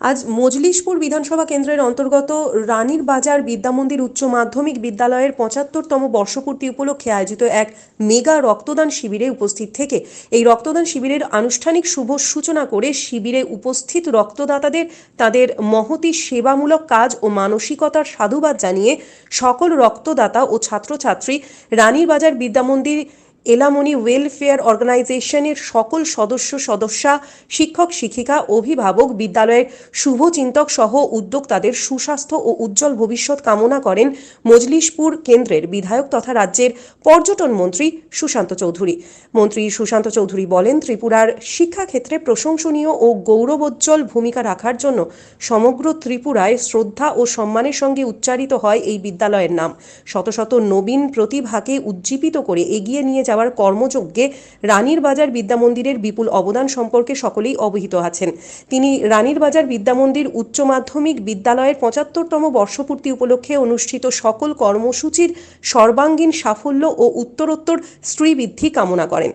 আজ মজলিশপুর বিধানসভা কেন্দ্রের অন্তর্গত রানীর বাজার বিদ্যামন্দির উচ্চ মাধ্যমিক বিদ্যালয়ের পঁচাত্তরতম বর্ষপূর্তি উপলক্ষে আয়োজিত এক মেগা রক্তদান শিবিরে উপস্থিত থেকে এই রক্তদান শিবিরের আনুষ্ঠানিক শুভ সূচনা করে শিবিরে উপস্থিত রক্তদাতাদের তাদের মহতি সেবামূলক কাজ ও মানসিকতার সাধুবাদ জানিয়ে সকল রক্তদাতা ও ছাত্রছাত্রী রানীর বাজার বিদ্যামন্দির এলামনি ওয়েলফেয়ার অর্গানাইজেশনের সকল সদস্য, সদস্যা, শিক্ষক, শিক্ষিকা, অভিভাবক, বিদ্যালয়ের শুভচিন্তক সহ উদ্যোক্তাদের সুস্বাস্থ্য ও উজ্জ্বল ভবিষ্যৎ কামনা করেন মজলিশপুর কেন্দ্রের বিধায়ক তথা রাজ্যের পর্যটন মন্ত্রী সুশান্ত চৌধুরী। মন্ত্রী সুশান্ত চৌধুরী বলেন, ত্রিপুরার শিক্ষাক্ষেত্রে প্রশংসনীয় ও গৌরবোজ্জ্বল ভূমিকা রাখার জন্য সমগ্র ত্রিপুরায় শ্রদ্ধা ও সম্মানের সঙ্গে উচ্চারিত হয় এই বিদ্যালয়ের নাম। শত শত নবীন প্রতিভাকে উজ্জীবিত করে এগিয়ে নিয়ে যাওয়ার কর্মযজ্ঞে রানীর বাজার বিদ্যামন্দিরের বিপুল অবদান সম্পর্কে সকলেই অবহিত আছেন। তিনি রানীর বাজার বিদ্যামন্দির উচ্চ মাধ্যমিক বিদ্যালয়ের পঁচাত্তরতম বর্ষপূর্তি উপলক্ষে অনুষ্ঠিত সকল কর্মসূচির সর্বাঙ্গীন সাফল্য ও উত্তরোত্তর শ্রীবৃদ্ধি কামনা করেন।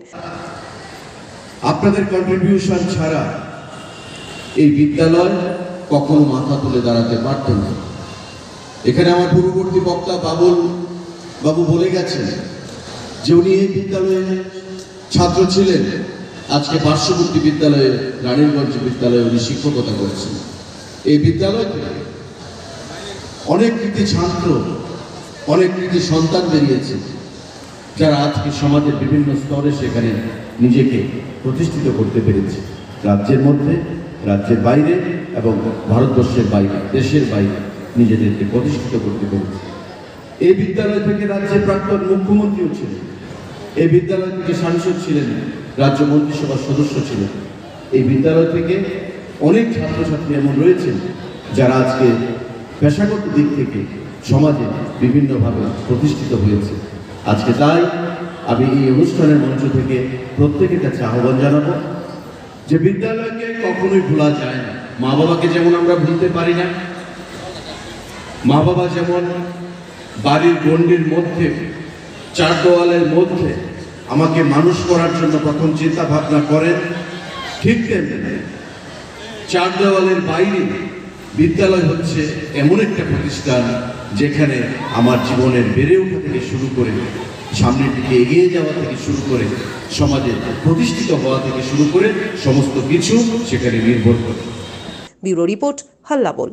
আপনাদের কন্ট্রিবিউশন ছাড়া এই বিদ্যালয় কখনো মাথা তুলে দাঁড়াতে পারত না। এখানে আমার পূর্ববর্তী বক্তা বাবুল বাবু বলে গেছেন যে উনি এই বিদ্যালয়ে ছাত্র ছিলেন, আজকে পার্শ্ববর্তী বিদ্যালয়ে, রানীরগঞ্জ বিদ্যালয়ে উনি শিক্ষকতা করেছেন। এই বিদ্যালয় অনেক কৃতি ছাত্র, অনেক কৃতি সন্তান বেরিয়েছে, যারা আজকে সমাজের বিভিন্ন স্তরে সেখানে নিজেকে প্রতিষ্ঠিত করতে পেরেছে। রাজ্যের মধ্যে, রাজ্যের বাইরে এবং ভারতবর্ষের বাইরে, দেশের বাইরে নিজেদেরকে প্রতিষ্ঠিত করতে পেরেছে। এই বিদ্যালয় থেকে রাজ্যের প্রাক্তন মুখ্যমন্ত্রীও ছিলেন। এই বিদ্যালয় থেকে সাংসদ ছিলেন, রাজ্য মন্ত্রিসভার সদস্য ছিলেন। এই বিদ্যালয় থেকে অনেক ছাত্রছাত্রী এমন রয়েছেন যারা আজকে পেশাগত দিক থেকে সমাজে বিভিন্নভাবে প্রতিষ্ঠিত হয়েছে। আজকে তাই আমি এই অনুষ্ঠানের মঞ্চ থেকে প্রত্যেকের কাছে আহ্বান জানাব যে বিদ্যালয়কে কখনোই ভোলা যায় না। মা বাবাকে যেমন আমরা ভুলতে পারি না মা বাবা যেমন বাড়ির গণ্ডির মধ্যে চার দেওয়ালের মধ্যে আমাকে মানুষ করার জন্য প্রথম চিন্তা ভাবনা করেন ঠিক তেমনি চার দেওয়ালের বাইরে বিদ্যালয় হচ্ছে এমন একটা প্রতিষ্ঠান যেখানে আমার জীবনের বেড়ে ওঠা থেকে শুরু করে, সামনের দিকে এগিয়ে যাওয়া থেকে শুরু করে, সমাজে প্রতিষ্ঠিত হওয়া থেকে শুরু করে সমস্ত কিছু সেখানে নির্ভর করে। Bureau report হাল্লাবোল